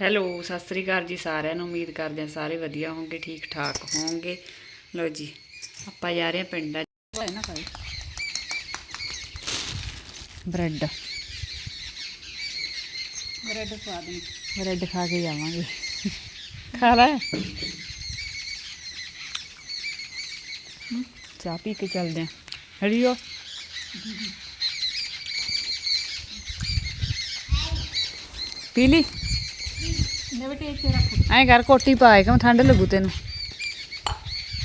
Hello Sat Sri ਅਕਾਲ ਜੀ ਸਾਰਿਆਂ ਨੂੰ। ਉਮੀਦ ਕਰਦੇ ਹਾਂ ਸਾਰੇ ਵਧੀਆ ਹੋਵੋਗੇ ਠੀਕ ਠਾਕ ਹੋਵੋਗੇ ਲੋ ਜੀ ਆਪਾਂ ਜਾ ਰਹੇ ਹਾਂ ਪਿੰਡ। ਨਾ ਖਾਈ ਬ੍ਰੈਡ। ਬ੍ਰੈਡ ਖਵਾ ਦੇ ਬ੍ਰੈਡ ਖਾ ਕੇ ਜਾਵਾਂਗੇ। ਖਾ ਲੈ। ਚਾਹ ਪੀ ਕੇ ਚੱਲਦੇ ਹਾਂ। ਹਰੀਓ ਪੀ ਲਈ ਨਵੇਂ ਟੇਪ ਤੇ ਰੱਖ ਐਂ ਕਰ ਕੋਟੀ ਪਾ ਕਿਉਂ ਠੰਡ ਲੱਗੂ ਤੈਨੂੰ।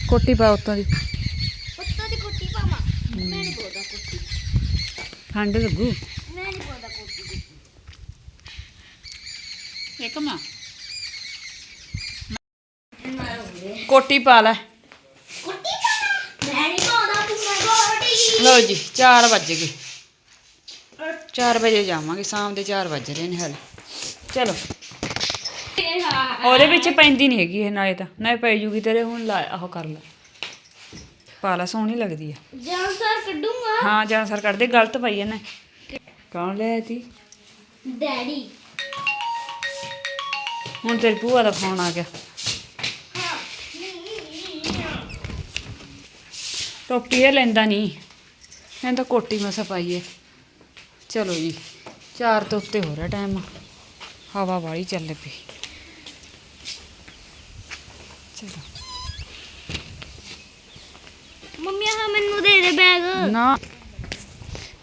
ਕੋਟੀ ਪਾ ਉੱਤੋਂ ਦੀ। ਪੱਤਾ ਦੀ ਕੁੱਟੀ ਪਾਵਾਂ? ਮੈਂ ਨਹੀਂ ਬੋਲਦਾ ਕੁੱਟੀ। ਠੰਡ ਲੱਗੂ। ਮੈਂ ਨਹੀਂ ਬੋਲਦਾ ਕੁੱਟੀ ਦੀ। ਇੱਕ ਮਾਂ। ਕੋਟੀ ਪਾ ਲੈ। ਕੁੱਟੀ ਪਾਵਾਂ ਮੈਂ ਨਹੀਂ ਬੋਲਦਾ ਤੂੰ ਮੈਂ ਗੋਟੀ ਲਓ ਜੀ 4 ਵੱਜ ਗਏ। 4 ਵਜੇ ਜਾਵਾਂਗੇ ਸ਼ਾਮ ਦੇ 4 ਵੱਜ ਰਹੇ ਨੇ ਹਾਲੇ। ਚਲੋ। ਉਹਦੇ ਵਿੱਚ ਪੈਂਦੀ ਨਹੀਂ ਹੈਗੀ ਇਹ ਨਾਲੇ ਤਾਂ। ਨਾ ਪੈ ਜੂਗੀ ਤੇਰੇ ਹੁਣ ਲਾ ਆਹ ਕਰ ਲੈ। ਪਾ ਲੈ ਸੋਹਣੀ ਲੱਗਦੀ ਆ। ਜਾਨ ਸਰ ਕੱਢੂੰਗਾ। ਹਾਂ ਜਾਂ ਸਰ ਕਰਦੇ ਗਲਤ ਪਾਈ ਇਹਨੇ ਕੌਣ ਲਿਆ ਤੀ? ਡੈਡੀ। ਹੁਣ ਤੇਰੀ ਭੂਆ ਦਾ ਫੋਨ ਆ ਗਿਆ। ਟੋਪੀ ਇਹ ਲੈਂਦਾ ਨਹੀਂ ਮੈਂ ਤਾਂ ਕੋਟੀ ਮਸਾ ਪਾਈਏ ਚਲੋ ਜੀ ਚਾਰ ਤੋਂ ਉੱਤੇ ਹੋ ਰਿਹਾ ਟਾਈਮ। ਹਵਾ ਵਾਲੀ ਚੱਲ ਪਈ। ਚਲੋ ਮੰਮੀ ਆ ਮੈਨੂੰ ਦੇ ਦੇ ਬੈਗ। ਨਾ।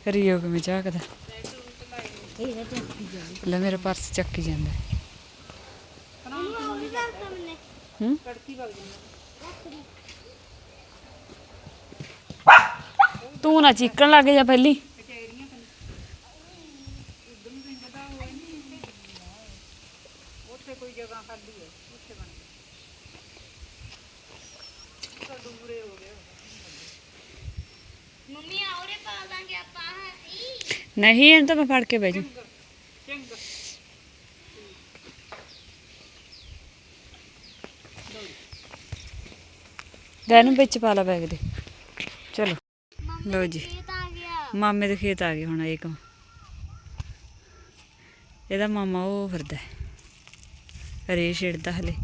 ਰੀਓ ਕਿਵੇਂ ਝਾਕਦਾ ਲੈ ਮੇਰਾ ਪਰਸ ਚੱਕੀ ਜਾਂਦਾ। ਹੂੰ? ਤੂੰ ਨਾ ਚੀਕਣ ਲੱਗ ਜਾ ਪਹਿਲੀ। ਨਹੀਂ ਇਹਨੂੰ ਤਾਂ ਮੈਂ ਫੜ ਕੇ ਬਹਿ ਜੂ ਦੇ ਨੂੰ ਵਿੱਚ ਪਾ ਲਾ ਬੈਗ ਦੇ। ਚਲੋ। ਲੋ ਜੀ। ਇਹ ਤਾਂ ਆ ਗਿਆ। ਮਾਮੇ ਦੇ ਖੇਤ ਆ ਗਏ ਹੁਣ ਏਕਮ ਇਹਦਾ ਮਾਮਾ ਉਹ ਫਿਰਦਾ ਹੈ। ਰੇ ਛਿੜਦਾ ਹਲੇ।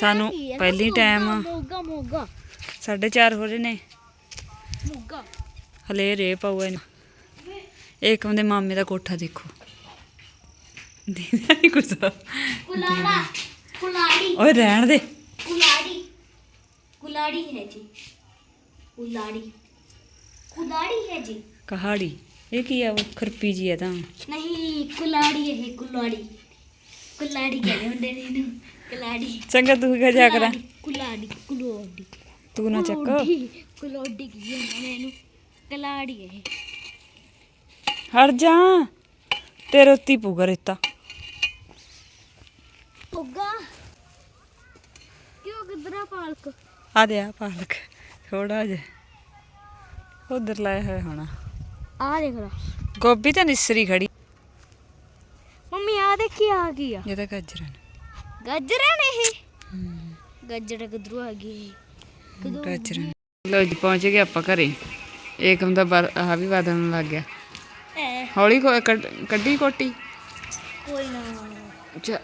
ਸਾਨੂੰ ਪਹਿਲੀ ਟਾਈਮ ਮੋਗਾ ਮੋਗਾ 4:30 ਹੋ ਰਹੇ ਨੇ। ਹਲੇ ਰੇ ਪਾਉਆ ਇਹਨੂੰ। ਏਕਮ ਦੇ ਮਾਮੇ ਦਾ ਕੋਠਾ ਦੇਖੋ। ਦੀਦਾ ਨਹੀਂ ਕੁਛ ਕੁਲਾੜਾ ਕੁਲਾੜੀ। ਓਏ ਰਹਿਣ ਦੇ। ਕੁਲਾੜੀ। ਕੁਲਾੜੀ ਹੈ ਜੀ। ਕੁਲਾੜੀ। ਕੁਲਾੜੀ ਹੈ ਜੀ। ਕਹਾੜੀ। ਇਹ ਕੀ ਆ? ਉਹ ਖਰਪੀ ਜੀ ਆ ਤਾਂ। ਨਹੀਂ ਕੁਲਾੜੀ ਹੈ ਕੁਲਾੜੀ। ਕੁਲਾੜੀ ਕਹਿੰਦੇ ਹੁੰਦੇ ਨੇ ਇਹਨੂੰ। ਕੁਲਾੜੀ। ਚੰਗਾ ਤੂੰ ਕਹ ਜਾ ਕਰਾਂ। ਕੁਲਾੜੀ ਕੁਲਾੜੀ। ਤੂੰ ਨਾ ਚੱਕ। ਕੁਲਾੜੀ ਕੁਲਾੜੀ ਕੀ ਕਹਿੰਦੇ ਨੇ ਇਹਨੂੰ? ਕੁਲਾੜੀ ਹੈ ਹਟ ਜਾ। ਤੇਰੇ ਉੱਤੀ ਪੂਗਾ ਰੇਤਾ। ਉੱਗਾ ਕਿਉਂ ਕਿਧਰਾ ਪਾਲਕ? ਆ ਦੇ ਆ ਪਾਲਕ ਥੋੜਾ ਜਿਹਾ। ਉਧਰ ਲਾਇਆ ਹੋਇਆ ਹੋਣਾ। ਆ ਦੇਖ ਲਾ। ਗੋਭੀ ਤਾਂ ਨਿਸਰੀ ਖੜੀ। ਮੰਮੀ ਆ ਦੇਖੀ ਆ ਗਈ ਆ? ਇਹਦਾ ਗਾਜਰਾਂ ਨੇ। ਗਾਜਰਾਂ ਨੇ ਇਹ? ਗਾਜਰ ਕਿਧਰੋਂ ਆ ਗਈ ਗਾਜਰਾਂ। ਲਓ ਜੀ ਪਹੁੰਚ ਗਏ ਆਪਾਂ ਘਰੇ। ਏਕਮ ਦਾ ਬਰ- ਆਹ ਵੀ ਵਾਦਨ ਲੱਗ ਗਿਆ। ਐ ਹੌਲੀ ਕੋ- ਕੱਢ- ਕੱਢੀ ਕੋਟੀ? ਕੋਈ ਨਾ। ਚੱਲ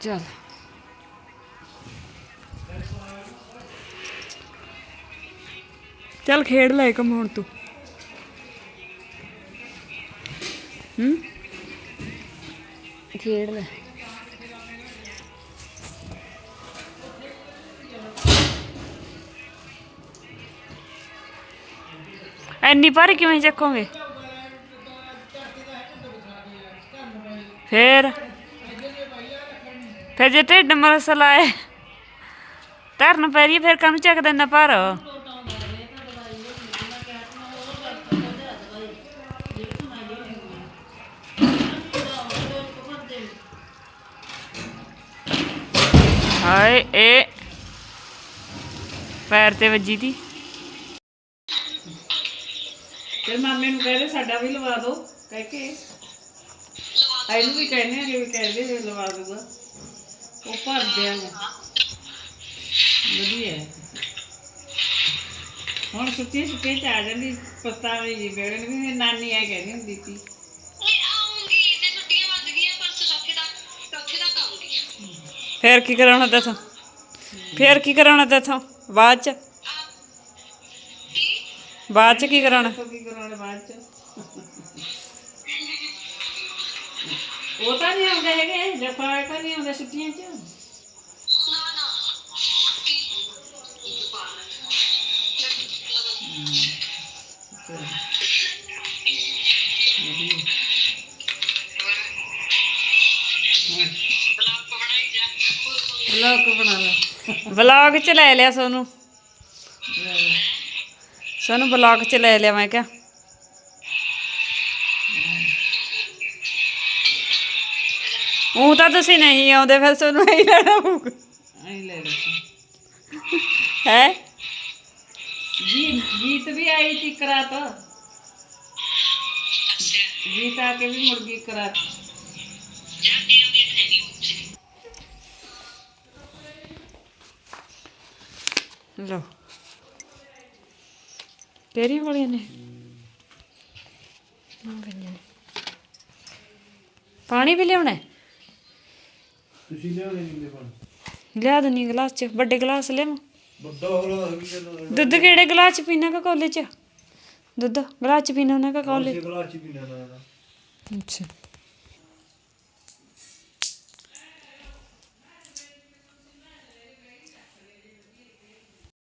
ਚੱਲ। ਚੱਲ ਖੇਡ ਲੈ ਕਮ ਹੁਣ ਤੂੰ। ਹੂੰ? ਖੇਡ ਲੈ। ਐਨੀ ਭਾਰੀ ਕਿਵੇਂ ਚੱਕੋਗੇ? ਫੇਰ? ਫਿਰ ਜੇ ਢਿੱਡ ਮਰਸਲ ਆਏ, ਧਰਨ ਪੈਰੀ ਫਿਰ ਕਾਹਨੂੰ ਚੱਕਦਾ ਇੰਨਾ ਭਾਰ? ਹਾਏ, ਇਹ ਪੈਰ ਤੇ ਵੱਜੀ ਤੀ। ਫਿਰ ਮਾਮੇ ਨੂੰ ਕਹਿੰਦੇ ਸਾਡਾ ਵੀ ਲਵਾ ਦਿਓ ਕਹਿ ਕੇ। ਇਹਨੂੰ ਵੀ ਕਹਿੰਦੇ ਆ ਕਿ ਵੀ ਕਹਿੰਦੇ ਵੀ ਲਵਾ ਦੂਗਾ। ਉਹ ਭਰ ਦਿਆਂਗਾ ਵਧੀਆ ਹੈ। ਹੁਣ ਸੁੱਤੀ ਸੁੱਤੀ ਚ ਆ ਜਾਂਦੀ, ਪਛਤਾਵੇ ਜੀ ਬੇੜਨ ਵੀ ਨਾਨੀ ਆ ਕਹਿੰਦੀ ਹੁੰਦੀ ਸੀ। ਆਉਂਗੀ ਤੇ ਛੁੱਟੀਆਂ ਵੱਧ ਗਈਆਂ ਪਰਸੋਂ ਚੌਥੇ ਦਾ ਚੌਥੇ ਤੱਕ ਆਉਂਗੀ ਫੇਰ ਕੀ ਕਰਾਉਣਾ ਤੇਥੋਂ? ਫੇਰ ਕੀ ਕਰਾਉਣਾ ਤੇਥੋਂ? ਬਾਅਦ ਚ? ਬਾਅਦ ਚ ਕੀ ਕਰਾਉਣਾ? ਕੀ ਕਰਾਉਣਾ ਬਾਅਦ ਚ? ਉਹ ਤਾਂ ਨਹੀਂ ਆਉਂਦੇ ਹੈਗੇ ਜਫਾ ਤਾਂ ਨਹੀਂ ਆਉਂਦੇ ਛੁੱਟੀਆਂ ਚ। ਵਲੌਗ ਬਣਾ ਲੈ। ਵਲੌਗ ਚ ਲੈ ਲਿਆ ਸੋਨੂੰ। ਸੋਨੂੰ ਵਲੌਗ ਚ ਲੈ ਲਿਆ ਮੈਂ ਕਿਹਾ। ਉਹ ਤਾਂ ਤੁਸੀਂ ਨਹੀਂ ਆਉਂਦੇ ਫਿਰ ਸੋਨੂੰ ਹੀ ਲੈਣਾ ਪਊਗਾ। ਐਂ ਲੈ ਲਓ ਹੈ? ਗੀਤ ਗੀਤ ਵੀ ਆਈ ਤੀ ਕਰਾਤ ਗੀਤ ਆ ਕੇ ਵੀ ਮੁਰਗੀ ਕਰਾਤ ਲੋ ਤੇਰੀ ਵਾਲੀਆਂ ਨੇ। ਹਾਂ ਪਈਆਂ ਨੇ। ਪਾਣੀ ਵੀ ਲਿਆਉਣਾ ਹੈ? ਤੁਸੀਂ ਲਿਆਉਣੇ ਨਹੀਂ ਦੇ ਪਾਣੀ? ਲਿਆ ਦਨੀ ਗਲਾਸ ਚ ਵੱਡੇ ਗਲਾਸ ਲਿਆਵਾਂ? ਵੱਡਾ ਹੋਲਾ ਕੀ ਕਰਨਾ ਦੁੱਧ ਕਿਹੜੇ ਗਲਾਸ ਚ ਪੀਣਾ ਕਾ ਕੋਲੇ ਚ? ਦੁੱਧ ਗਲਾਸ ਚ ਪੀਣਾ ਉਹਨਾਂ ਕਾ ਕੋਲੇ ਗਲਾਸ ਚ ਪੀਣਾ ਨਾ। ਅੱਛਾ।